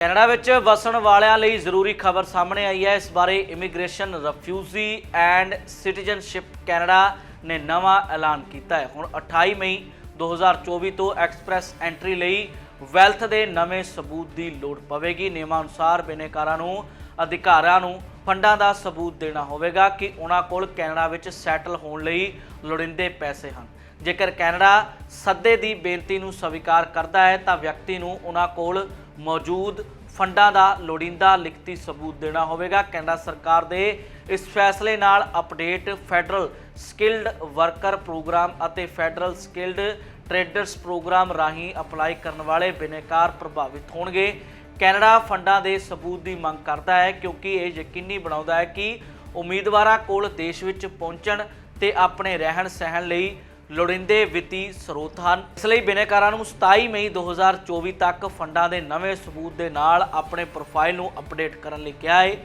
Canada ਵਿੱਚ ਵਸਣ ਵਾਲਿਆਂ ਲਈ ਜ਼ਰੂਰੀ ਖਬਰ ਸਾਹਮਣੇ ਆਈ ਹੈ। ਇਸ ਬਾਰੇ immigration refugee and citizenship Canada ਨੇ ਨਵਾਂ ਐਲਾਨ ਕੀਤਾ ਹੈ। ਹੁਣ 28 ਮਈ 2024 ਤੋਂ ਐਕਸਪ੍ਰੈਸ ਐਂਟਰੀ ਲਈ ਵੈਲਥ ਦੇ ਨਵੇਂ ਸਬੂਤ ਦੀ ਲੋੜ ਪਵੇਗੀ। ਨਿਯਮਾਂ ਅਨੁਸਾਰ ਬਿਨੇਕਾਰਾਂ ਨੂੰ, ਅਧਿਕਾਰਾਂ ਨੂੰ ਫੰਡਾਂ ਦਾ ਸਬੂਤ ਦੇਣਾ ਹੋਵੇਗਾ ਕਿ ਉਹਨਾਂ ਕੋਲ ਕੈਨੇਡਾ ਵਿੱਚ ਸੈਟਲ ਹੋਣ ਲਈ ਲੋੜੀਂਦੇ ਪੈਸੇ ਹਨ। ਜੇਕਰ ਕੈਨੇਡਾ ਸੱਦੇ ਦੀ ਬੇਨਤੀ ਨੂੰ ਸਵੀਕਾਰ ਕਰਦਾ ਹੈ, ਤਾਂ ਵਿਅਕਤੀ ਨੂੰ ਉਹਨਾਂ ਕੋਲ ਮੌਜੂਦ ਫੰਡਾਂ ਦਾ ਲੋੜੀਂਦਾ ਲਿਖਤੀ ਸਬੂਤ ਦੇਣਾ ਹੋਵੇਗਾ। ਕੈਨੇਡਾ ਸਰਕਾਰ ਦੇ ਇਸ ਫੈਸਲੇ ਨਾਲ update federal skilled worker program ਅਤੇ ਫੈਡਰਲ ਸਕਿਲਡ ਟ੍ਰੇਡਰਸ ਪ੍ਰੋਗਰਾਮ ਰਾਹੀਂ ਅਪਲਾਈ ਕਰਨ ਵਾਲੇ ਬਿਨੇਕਾਰ ਪ੍ਰਭਾਵਿਤ ਹੋਣਗੇ। ਕੈਨੇਡਾ ਫੰਡਾਂ ਦੇ ਸਬੂਤ ਦੀ ਮੰਗ ਕਰਦਾ ਹੈ ਕਿਉਂਕਿ ਇਹ ਯਕੀਨੀ ਬਣਾਉਂਦਾ ਹੈ ਕਿ ਉਮੀਦਵਾਰਾਂ ਕੋਲ ਦੇਸ਼ ਵਿੱਚ ਪਹੁੰਚਣ ਤੇ ਆਪਣੇ ਰਹਿਣ ਸਹਿਣ ਲਈ ਲੋੜੀਂਦੇ ਵਿੱਤੀ ਸਰੋਤ ਹਨ। ਇਸ ਲਈ ਬਿਨੇਕਾਰਾਂ ਨੂੰ 27 ਮਈ 2024 ਤੱਕ ਫੰਡਾਂ ਦੇ ਨਵੇਂ ਸਬੂਤ ਦੇ ਨਾਲ ਆਪਣੇ ਪ੍ਰੋਫਾਈਲ ਨੂੰ ਅਪਡੇਟ ਕਰਨ ਲਈ ਕਿਹਾ ਹੈ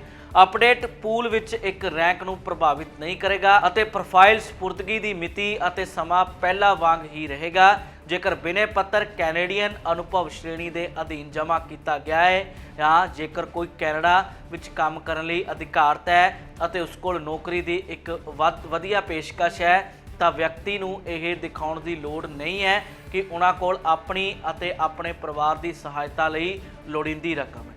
ਅਪਡੇਟ ਪੂਲ ਵਿੱਚ ਇੱਕ ਰੈਂਕ ਨੂੰ ਪ੍ਰਭਾਵਿਤ ਨਹੀਂ ਕਰੇਗਾ ਅਤੇ ਪ੍ਰੋਫਾਈਲ ਸਪੁਰਦਗੀ ਦੀ ਮਿਤੀ ਅਤੇ ਸਮਾਂ ਪਹਿਲਾਂ ਵਾਂਗ ਹੀ ਰਹੇਗਾ। ਜੇਕਰ ਬਿਨੇ ਪੱਤਰ ਕੈਨੇਡੀਅਨ ਅਨੁਭਵ ਸ਼੍ਰੇਣੀ ਦੇ ਅਧੀਨ ਜਮ੍ਹਾਂ ਕੀਤਾ ਗਿਆ ਹੈ ਜਾਂ ਜੇਕਰ ਕੋਈ ਕੈਨੇਡਾ ਵਿੱਚ ਕੰਮ ਕਰਨ ਲਈ ਅਧਿਕਾਰਤ ਹੈ ਅਤੇ ਉਸ ਕੋਲ ਨੌਕਰੀ ਦੀ ਇੱਕ ਵੱਧ ਵਧੀਆ ਪੇਸ਼ਕਸ਼ ਹੈ ਤਾਂ ਵਿਅਕਤੀ ਨੂੰ ਇਹ ਦਿਖਾਉਣ ਦੀ ਲੋੜ ਨਹੀਂ ਹੈ ਕਿ ਉਹਨਾਂ ਕੋਲ ਆਪਣੀ ਅਤੇ ਆਪਣੇ ਪਰਿਵਾਰ ਦੀ ਸਹਾਇਤਾ ਲਈ ਲੋੜੀਂਦੀ ਰਕਮ ਹੈ।